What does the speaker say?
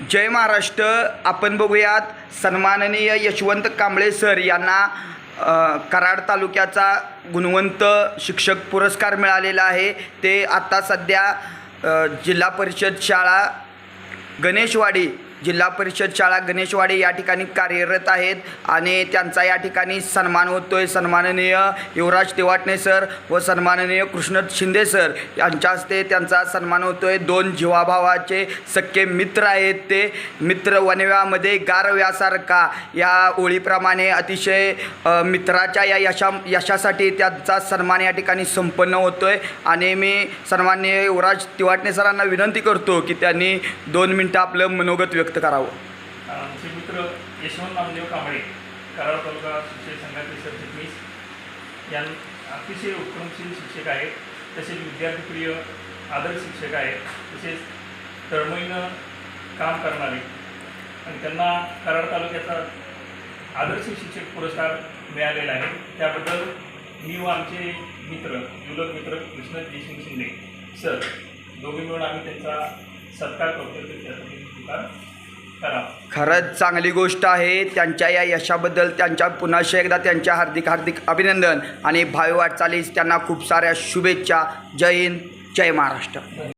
जय महाराष्ट्र. आपण बघूयात सन्माननीय यशवंत कांबळे सर यांना कराड तालुक्याचा गुणवंत शिक्षक पुरस्कार मिळालेला आहे. ते आत्ता सध्या जिल्हा परिषद शाळा गणेशवाडी जिल्हा परिषद शाळा गणेशवाडी या ठिकाणी कार्यरत आहेत आणि त्यांचा या ठिकाणी सन्मान होतो आहे सन्माननीय युवराज तिवाटणे सर व सन्माननीय कृष्ण शिंदे सर यांच्या हस्ते त्यांचा सन्मान होतो आहे दोन जीवाभावाचे सख्खे मित्र आहेत ते. मित्र वनव्यामध्ये गारव्यासारखा. या ओळीप्रमाणे अतिशय मित्राच्या या यशा यशासाठी त्यांचा सन्मान या ठिकाणी संपन्न होतो आहे आणि मी सन्माननीय युवराज तिवाटणे सरांना विनंती करतो की त्यांनी दोन मिनटं आपलं मनोगत व्यक्त करावं. आमचे मित्र यशवंत नामदेव कांबळे कराड तालुका शिक्षक संघाचे सरचिटणीस यां अतिशय उत्तमशील शिक्षक आहेत. तसेच विद्यार्थीप्रिय आदर्श शिक्षक आहेत. तसेच तळमळीनं काम करणारे आणि त्यांना कराड तालुक्याचा आदर्श शिक्षक पुरस्कार मिळालेला आहे. त्याबद्दल मी व आमचे मित्र युवक मित्र कृष्ण देशमुख शिंदे सर दोघे मिळून आम्ही त्यांचा सत्कार करतो त्यासाठी स्वीकार खरंच चांगली गोष्ट आहे. त्यांच्या या यशाबद्दल त्यांच्या पुन्हाशी एकदा त्यांच्या हार्दिक हार्दिक अभिनंदन आणि भावी वाटचालीस त्यांना खूप साऱ्या शुभेच्छा. जय हिंद जय महाराष्ट्र.